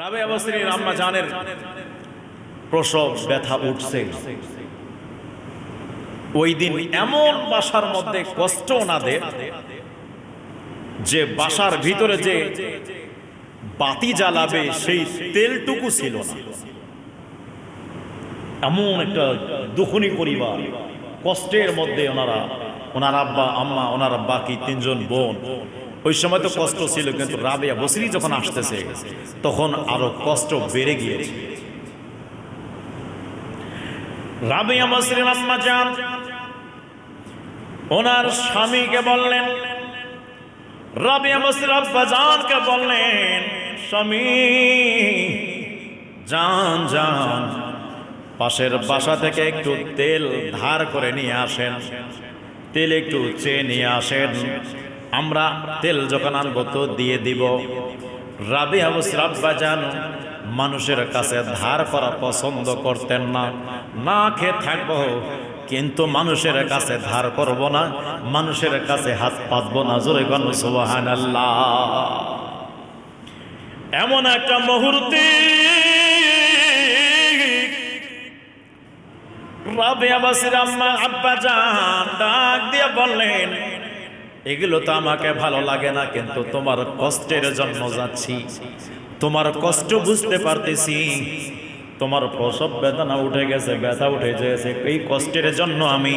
রাবে আবাসির আম্মা জানের প্রসব ব্যথা উঠছে। ওই দিন এমন বাসার মধ্যে কষ্ট ওনাদের যে বাসার ভিতরে যে বাতি জ্বালাবে সেই তেলটুকু ছিল না। এমন একটা দুখনি পরিবার। কষ্টের মধ্যে ওনারা ওনার আব্বা আম্মা ওনার বাকি তিনজন বোন। ওই সময় তো কষ্ট ছিল, কিন্তু রাবেয়া বসরি যখন আসতেছে, তখন আরও কষ্ট বেড়ে গিয়েছে। রাবেয়া বসরির আম্মা যান। ওনার স্বামীকে বললেন, রাবেয়া বসরির আব্বা জানকে বললেন, স্বামী জান জান পাশের বাসা থেকে একটু তেল ধার করে নিয়ে আসেন। তেল একটু চেয়ে নিয়ে আসেন। আমরা তেল যখন আনব তো দিয়ে দিব। রাবি হাবু আবুসরাব্বা যান মানুষের কাছে ধার করা পছন্দ করতেন না। না খেয়ে থাকব, কিন্তু মানুষের কাছে ধার করব না। মানুষের কাছে হাত পাতবো না, জোরে গণ সুবাহান এমন একটা মুহূর্তে রাবেয়া বাসির আম্মা আব্বা জান ডাক দিয়ে বললেন এগুলো তো আমাকে ভালো লাগে না, কিন্তু তোমার কষ্টের জন্য যাচ্ছি। তোমার কষ্ট বুঝতে পারতেছি। তোমার প্রসব বেদনা উঠে গেছে, ব্যথা উঠে গেছে, এই কষ্টের জন্য আমি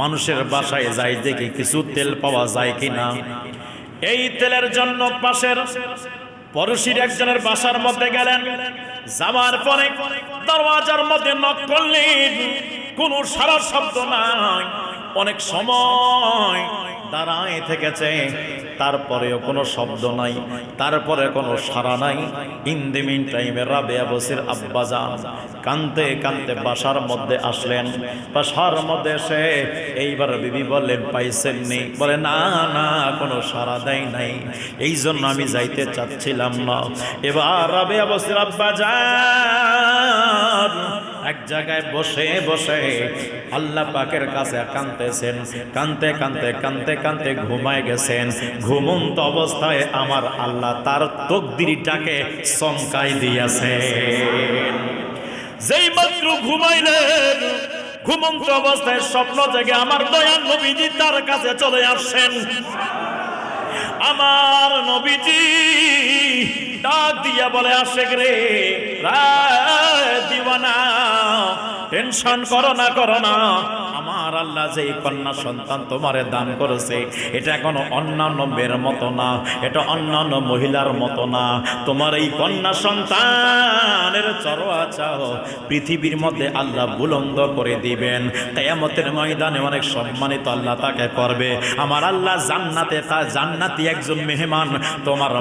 মানুষের বাসায় যাই, দেখি কিছু তেল পাওয়া যায় কি না এই তেলের জন্য পাশের পড়শির একজনের বাসার মধ্যে গেলেন। যাওয়ার পরে দরওয়াজার মধ্যে নক করলেন, কোনো সারা শব্দ নাই, অনেক সময় দাঁড়ায় থেকেছে। তারপরেও কোনো শব্দ নাই, তারপরে কোনো সারা নাই। ইন দি মিন টাইমে রাবেয়া বসির আব্বা যান কানতে কানতে বাসার মধ্যে আসলেন। বাসার মধ্যে এসে এইবার বিবি বললেন পাইছেন নি বলে, না না, কোনো সারা দেয় নাই। এই জন্য আমি যাইতে চাচ্ছিলাম না। এবার রাবেয়া বসির আব্বা যান এক জায়গায় বসে বসে আল্লাহ পাকের কাছে কানতেছেন কানতে কানতে কানতে কানতে ঘুমায় গেছেন। ঘুমন্ত অবস্থায় আমার আল্লাহ তার তকদিরিটাকে চমকাই দিয়েছে যেই মাত্র ঘুমাইলেন, ঘুমন্ত অবস্থায় স্বপ্ন জেগে আমার দয়াল নবীজি তার কাছে চলে আসছেন। আমার নবীজি ডাক দিয়া বলে আসে রে দিওয়ানা। টেনশন করো না করো না। আমার আল্লাহ যে কন্যা সন্তান তোমারে দান করেছে, এটা কোনো অন্যান্য মেয়ের মতো না, এটা অন্যান্য মহিলার মতো না। তোমার এই কন্যা সন্তানের চরোয়া চাও, পৃথিবীর মধ্যে আল্লাহ বুলন্দ করে দিবেন। কেয়ামতের ময়দানে অনেক সম্মানিত আল্লাহ তাকে করবে। আমার আল্লাহ জান্নাতে তা জান্নাতি একজন মেহমান, তোমার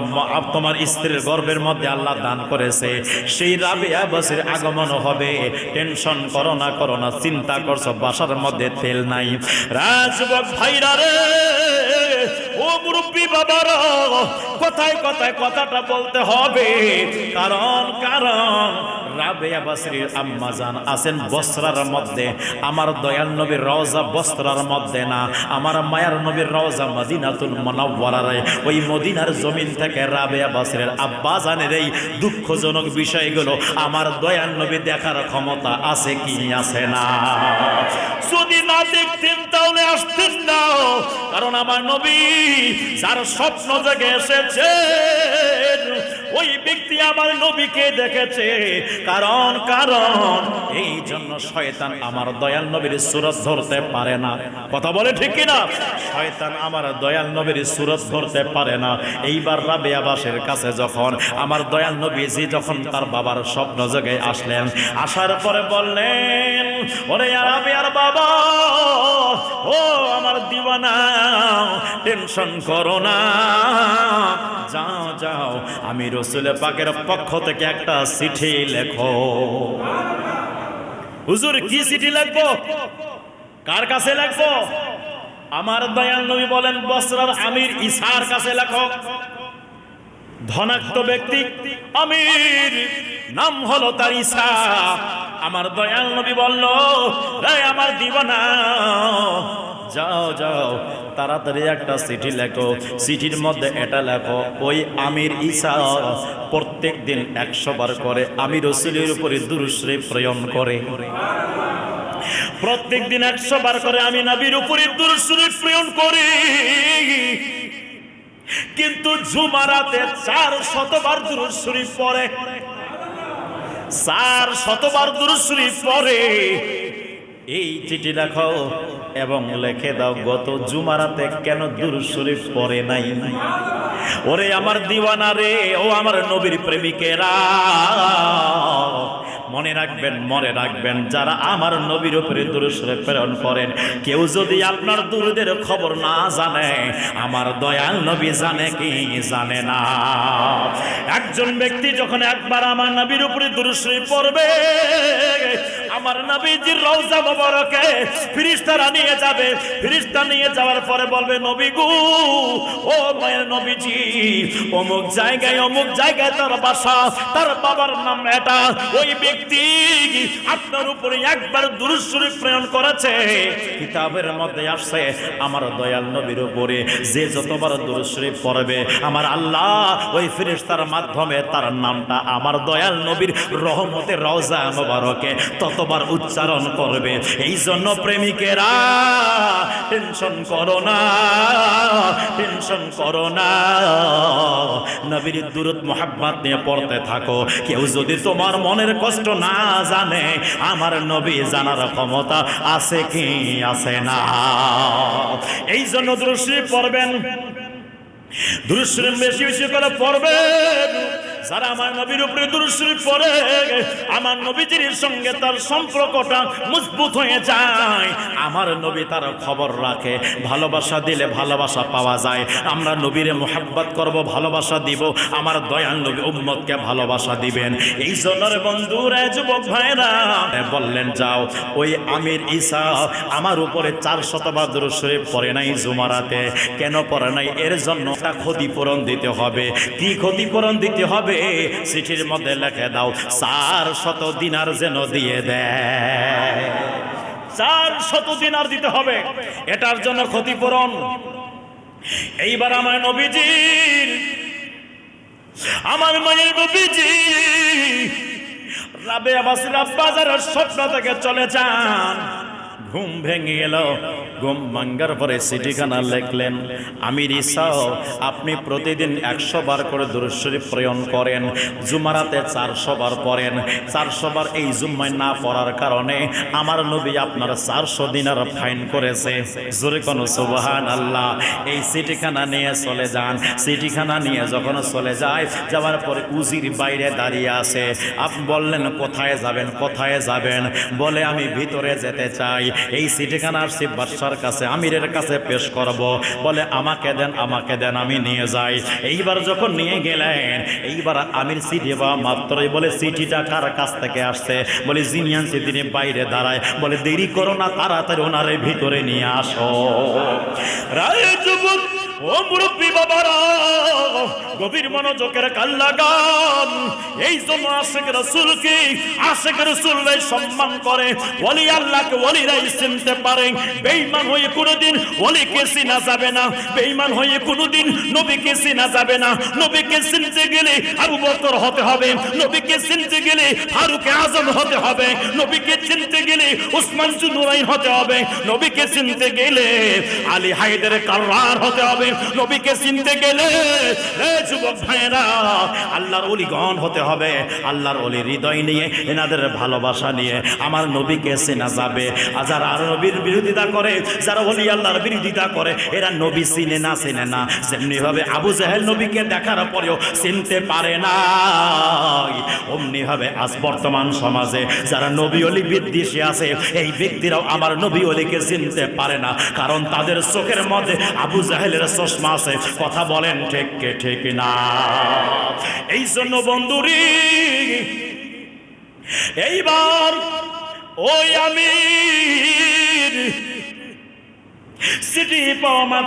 তোমার স্ত্রীর গর্ভের মধ্যে আল্লাহ দান করেছে। সেই বসের আগমন হবে। টেনশন করো না করো না, চিন্তা করছ, বাসার মধ্যে তেল নাই। রাজবক ভাইরা রে, ও মুরব্বী বাবারা, কথায় কথায় কথাটা বলতে হবে। কারণ কারণ রাবেয়া আমার বস্ত্রার মধ্যে না। আমার মায়ার নবীর ওই মদিনার রাবেয়া এই দুঃখজনক বিষয়গুলো আমার দয়াল নবী দেখার ক্ষমতা আছে কি আছে না। না দেখতেন তাহলে আসতেন না। কারণ আমার নবী যার স্বপ্ন জেগে এসেছে ওই ব্যক্তি আমার নবীকে দেখেছে। কারণ কারণ, এই জন্য শয়তান আমার দয়াল নবীর সুরত ধরতে পারে না। কথা বলে ঠিক কিনা? শয়তান আমার দয়াল নবীর সুরত ধরতে পারে না। এইবার রাবে আবাসের কাছে যখন আমার দয়াল নবীজি যখন তার বাবার স্বপ্ন জেগে আসলেন, আসার পরে বললেন, ওরে আর বাবা ও আমার দিওয়ানা টেনশন করো না। যাও যাও আমি রসুল পাকের পক্ষ থেকে একটা চিঠি লেখো। হুজুর কি চিঠি লিখব কার কাছে লিখব আমার দয়াল নবী বলেন বসরার আমির ইসার কাছে লেখো। ধনাক্ত ব্যক্তি আমির নাম হলো তার ঈসা আমার দয়াল নবী বলল আমার দিবানা, যাও যাও, তাড়াতাড়ি একটা চিঠি লেখো। চিঠির মধ্যে এটা লেখো, ওই আমির ইসা প্রত্যেক দিন একশো বার করে আমি রসুলের উপরে দুরুশ্রী প্রয়ন করে। প্রত্যেক দিন একশো বার করে আমি নবীর উপরে দুরুশ্রী প্রয়ন করি। কিন্তু জুমারাতে চার শতবার দুরুশ্রী পরে চার শতবার দুরুশ্রী পরে এই চিঠি দেখো এবং লেখে দাও, গত জুমারাতে কেন দুরুশরীফ পরে নাই? ওরে আমার দিওয়ানা রে, ও আমার নবীর প্রেমিকেরা। মনে রাখবেন মনে রাখবেন, যারা আমার নবীর উপরে দুরুশরে প্রেরণ করেন, কেউ যদি আপনার দুরুদের খবর না জানে, আমার দয়াল নবী জানে কি জানে না। একজন ব্যক্তি যখন একবার আমার নবীর উপরে দুরুশরী পড়বে আমার নবীজির রওজা মোবারকে ফিরিস্তারা নিয়ে যাবে। ফিরিস্তা নিয়ে যাওয়ার পরে বলবে, নবী গু, ও মায়ের নবীজি, অমুক জায়গায় অমুক জায়গায় তার বাসা, তার বাবার নাম এটা। ওই ব্যক্তি আপনার উপরে একবার দুরুশ্বরী প্রেরণ করেছে, কিতাবের মধ্যে আসছে, আমার দয়াল নবীর উপরে যে যতবার দুরুশ্বরী পড়বে, আমার আল্লাহ ওই ফিরিস্তার মাধ্যমে তার নামটা আমার দয়াল নবীর রহমতের রওজা মোবারকে ততবার উচ্চারণ করবে। এই জন্য প্রেমিকেরা, টেনশন করো না, টেনশন করো না। নবীর দূরত মোহাব্বত নিয়ে পড়তে থাকো। কেউ যদি তোমার মনের কষ্ট না জানে, আমার নবী জানার ক্ষমতা আছে কি আছে না? এই জন্য দৃষ্টি পড়বেন। দুরুশ্বরী বেশি বেশি করে পড়বেন। যারা আমার নবীর উপরে দুরুশ্বরী পড়ে, আমার নবীজির সঙ্গে তার সম্পর্কটা মজবুত হয়ে যায়। আমার নবী তার খবর রাখে, ভালোবাসা দিলে ভালোবাসা পাওয়া যায়। আমরা নবীরে মোহাব্বত করব, ভালোবাসা দিব। আমার দয়াল নবী উম্মতকে ভালোবাসা দিবেন। এই জন্যর বন্ধুরা, যুবক ভাইরা বললেন, যাও, ওই আমির ঈসা আমার উপরে চার শতবার দুরুশ্বরী পড়ে নাই জুমারাতে। কেন পড়ে নাই? এর জন্য একটা ক্ষতিপূরণ দিতে হবে। কি ক্ষতিপূরণ দিতে হবে? চিঠির মধ্যে লেখে দাও, চার শত দিনার যেন দিয়ে দেয়। চার শত দিনার দিতে হবে, এটার জন্য ক্ষতিপূরণ। এইবার আমার নবীজির আমার মায়ের নবীজি, রাবে আবাসির বাজারের স্বপ্ন থেকে চলে যান। ঘুম ভেঙে গেল ঘুম ভাঙ্গার পরে চিঠিখানা লিখলেন, আমির ইসাও আপনি প্রতিদিন একশো বার করে দুরুশ্বরী প্রয়ণ করেন, জুমারাতে চারশো বার পড়েন। চারশো বার এই জুম্মায় না পড়ার কারণে আমার নবী আপনার চারশো দিনার ফাইন করেছে। জোরে কোনো সুবাহান আল্লাহ এই চিঠিখানা নিয়ে চলে যান। চিঠিখানা নিয়ে যখন চলে যায়, যাওয়ার পরে উজির বাইরে দাঁড়িয়ে আছে। আপনি বললেন, কোথায় যাবেন কোথায় যাবেন? বলে, আমি ভিতরে যেতে চাই। এই চিঠিখানা আসছি বাদশার কাছে, আমিরের কাছে পেশ করব। বলে, আমাকে দেন আমাকে দেন, আমি নিয়ে যাই। এইবার যখন নিয়ে গেলেন, এইবার আমির সিটি বা মাত্রই বলে, সিটিটা কার কাছ থেকে আসছে? বলে, যিনি আনছে, তিনি বাইরে দাঁড়ায়। বলে, দেরি করো না, তাড়াতাড়ি ওনারে ভিতরে নিয়ে আসো। রায় ও মুরব্বী বাবারা, গভীর মনোযোগের কাল্লা গান এই জন্য আশেখ রসুলকে আশেখ রসুল্লাই সম্মান করে। ওলি আল্লাহকে ওলিরাই চিনতে পারে। বেঈমান হয়ে কোনোদিন ওলিকে চিনা যাবে না। বেঈমান হয়ে কোনোদিন নবীকে চিনা যাবে না। নবীকে চিনতে গেলে আবু বকর হতে হবে। নবীকে চিনতে গেলে ফারুক আজম হতে হবে। নবীকে চিনতে গেলে উসমান জুনুরাইন হতে হবে। নবীকে চিনতে গেলে আলী হায়দার কার্রার হতে হবে। নবীকে চিনতে গেলে যুবক ভাইয়েরা, আল্লাহর অলিগণ হতে হবে, আল্লাহর অলি হৃদয় নিয়ে, এনাদের ভালোবাসা নিয়ে, আমার নবীকে চেনা যাবে। আর যারা আর নবীর বিরোধিতা করে, যারা অলি আল্লাহর বিরোধিতা করে, এরা নবী চিনে না চিনে না। যেমনি ভাবে আবু জাহেল নবীকে দেখার পরেও চিনতে পারে না অমনি ভাবে আজ বর্তমান সমাজে যারা নবী অলি বিদ্বেষী আছে, এই ব্যক্তিরাও আমার নবী অলিকে চিনতে পারে না। কারণ তাদের চোখের মধ্যে আবু জাহেলের চশমা আছে কথা বলেন ঠিক কে ঠিক না। এই জন্য বন্ধুরি, এইবার ওই আমি সিটি পাওয়া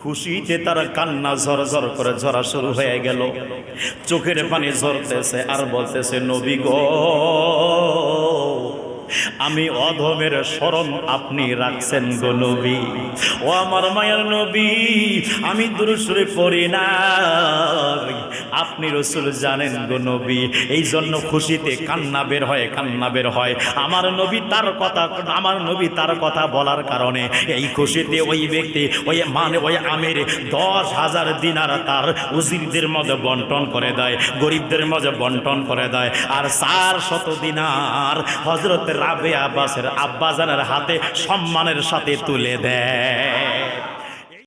খুশিতে তার কান্না ঝর ঝর করে ঝরা শুরু হয়ে গেল। চোখের পানি ঝরতেছে আর বলতেছে, নবী গো আমি অধমের স্মরণ আপনি রাখছেন গো নবী। ও আমার মায়ের নবী, আমি দুরুসুরে পড়ি না আপনি রসুল জানেন গো নবী এই জন্য খুশিতে কান্না বের হয়, কান্না বের হয়। আমার নবী তার কথা, আমার নবী তার কথা বলার কারণে এই খুশিতে ওই ব্যক্তি, ওই মানে ওই আমের দশ হাজার দিনার তার উজিরদের মধ্যে বন্টন করে দেয়, গরিবদের মধ্যে বন্টন করে দেয়। আর চার শত দিনার হজরত রাবে আব্বাসের আব্বাজানের হাতে সম্মানের সাথে তুলে দেয়।